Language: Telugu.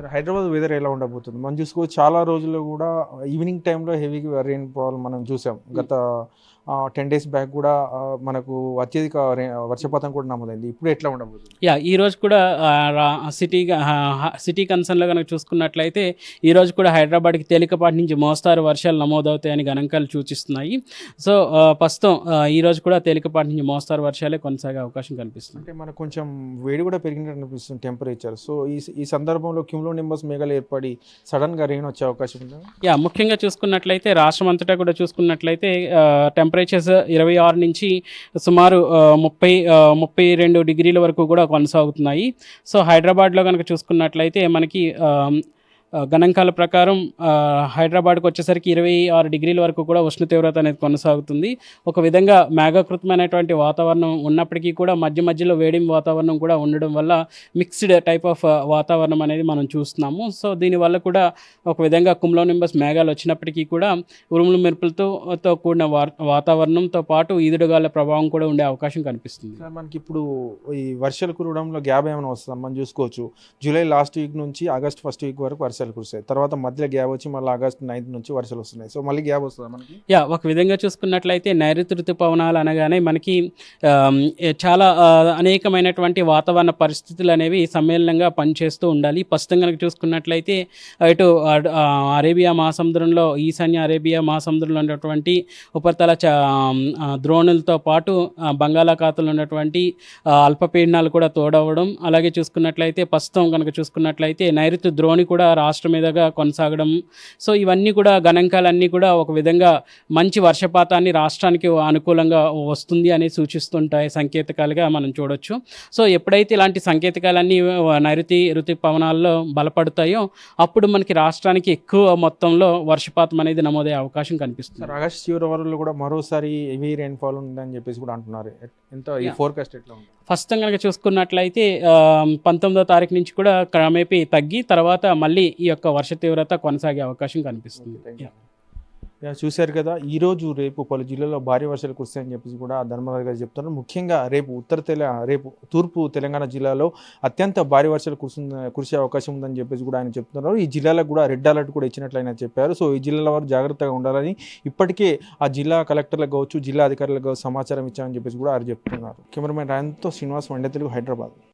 సార్ హైదరాబాద్ వెదర్ ఎలా ఉండబోతుంది? మనం చూసుకో చాలా రోజుల్లో కూడా ఈవినింగ్ టైంలో హెవీ రెయిన్ ఫాల్ మనం చూసాం. గత టెన్ డేస్ బ్యాక్ కూడా మనకు అత్యధిక వర్షపాతం కూడా నమోదైంది. ఇప్పుడు ఎట్లా ఉండబోతుంది? యా ఈ రోజు కూడా సిటీ సిటీ కన్సర్న్లో కనుక చూసుకున్నట్లయితే ఈ రోజు కూడా హైదరాబాద్కి తేలికపాటి నుంచి మోస్తారు వర్షాలు నమోదవుతాయని గణాంకాలు సూచిస్తున్నాయి. సో ప్రస్తుతం ఈ రోజు కూడా తేలికపాటి నుంచి మోస్తారు వర్షాలే కొనసాగే అవకాశం కనిపిస్తుంది అంటే మనకు కొంచెం వేడి కూడా పెరిగినట్టు అనిపిస్తుంది టెంపరేచర్. సో ఈ ఈ సందర్భంలో క్యూమ్లో నింబస్ మేఘాలు ఏర్పడి సడన్గా రెయిన్ వచ్చే అవకాశం ఉందా? యా ముఖ్యంగా చూసుకున్నట్లయితే రాష్ట్రం అంతటా కూడా చూసుకున్నట్లయితే టెంపరేచర్స్ ఇరవై ఆరు నుంచి సుమారు ముప్పై ముప్పై రెండు డిగ్రీల వరకు కూడా కొనసాగుతున్నాయి. సో హైదరాబాద్లో కనుక చూసుకున్నట్లయితే మనకి గణాంకాల ప్రకారం హైదరాబాద్కి వచ్చేసరికి ఇరవై ఆరు డిగ్రీల వరకు కూడా ఉష్ణ తీవ్రత అనేది కొనసాగుతుంది. ఒక విధంగా మేఘకృతమైనటువంటి వాతావరణం ఉన్నప్పటికీ కూడా మధ్య మధ్యలో వేడిమి వాతావరణం కూడా ఉండడం వల్ల మిక్స్డ్ టైప్ ఆఫ్ వాతావరణం అనేది మనం చూస్తున్నాము. సో దీనివల్ల కూడా ఒక విధంగా కుమ్లో నింబస్ మేఘాలు వచ్చినప్పటికీ కూడా ఉరుములు మెరుపులతో తో కూడిన వా- వాతావరణంతో పాటు ఈదుడుగాల ప్రభావం కూడా ఉండే అవకాశం కనిపిస్తుంది. మనకి ఇప్పుడు ఈ వర్షాలు కురవడంలో గ్యాప్ ఏమైనా వస్తుందా? మనం చూసుకోవచ్చు. జూలై లాస్ట్ వీక్ నుంచి ఆగస్ట్ ఫస్ట్ వీక్ వరకు వర్షాలు కురుస్తాయి తర్వాత మధ్యలో గ్యాప్ వచ్చి మళ్ళీ ఆగస్ట్ నైన్త్ నుంచి వర్షాలు వస్తున్నాయి. సో మళ్ళీ గ్యాప్ వస్తుందా మనకి? యా ఒక విధంగా చూసుకున్నట్లయితే నైరుతి ఋతుపవనాలు అనగానే మనకి చాలా అనేకమైనటువంటి వాతావరణ పరిస్థితులు అనేవి సమ్మేళనంగా పనిచేస్తూ ఉండాలి. ప్రస్తుతం కనుక చూసుకున్నట్లయితే ఇటు అరేబియా మహాసముద్రంలో ఈశాన్య అరేబియా మహాసముద్రంలో ఉన్నటువంటి ఉపరితల చ ద్రోణులతో పాటు బంగాళాఖాతంలో ఉన్నటువంటి అల్పపీడనాలు కూడా తోడవడం. అలాగే చూసుకున్నట్లయితే ప్రస్తుతం కనుక చూసుకున్నట్లయితే నైరుతి ద్రోణి కూడా రాష్ట్రం మీదుగా కొనసాగడం. సో ఇవన్నీ కూడా గణాంకాలన్నీ కూడా ఒక విధంగా మంచి వర్షపాతాన్ని రాష్ట్రానికి అనుకూలంగా వస్తుంది అని సూచిస్తుంటాయి సంకేతకాలుగా మనం చూడొచ్చు. సో ఎప్పుడైతే ఇలాంటి సంకేతకాలన్నీ నైరుతి ఋతు పవనాల్లో బలపడతాయో అప్పుడు మనకి రాష్ట్రానికి ఎక్కువ మొత్తంలో వర్షపాతం అనేది నమోదయ్యే అవకాశం కనిపిస్తుంది. ఆగస్ట్ చివరి కూడా మరోసారి హెవీ ఉందని చెప్పేసి కూడా అంటున్నారు. ఎంత ఈ. ఫోర్కాస్ట్ ఎట్లా ఉంది? ఫస్ట్ కనుక చూసుకున్నట్లయితే పంతొమ్మిదో తారీఖు నుంచి కూడా క్రమేపీ తగ్గి తర్వాత మళ్ళీ ఈ యొక్క వర్ష తీవ్రత కొనసాగే అవకాశం కనిపిస్తుంది. చూశారు కదా ఈరోజు రేపు పలు జిల్లాల్లో భారీ వర్షాలు కురుస్తాయని చెప్పేసి కూడా ధర్మరాజు గారు చెప్తున్నారు. ముఖ్యంగా రేపు ఉత్తర తెల రేపు తూర్పు తెలంగాణ జిల్లాలో అత్యంత భారీ వర్షాలు కురుస్తుంది కురిసే అవకాశం ఉందని చెప్పేసి కూడా ఆయన చెప్తున్నారు. ఈ జిల్లాలకు కూడా రెడ్ అలర్ట్ కూడా ఇచ్చినట్లు ఆయన చెప్పారు. సో ఈ జిల్లాల వారు జాగ్రత్తగా ఉండాలని ఇప్పటికే ఆ జిల్లా కలెక్టర్లకు కావచ్చు జిల్లా అధికారులకు కావచ్చు సమాచారం ఇచ్చామని చెప్పేసి కూడా ఆయన చెప్తున్నారు. కెమెరామెన్ రాయంతో శ్రీనివాస్ వండే తెలుగు హైదరాబాద్.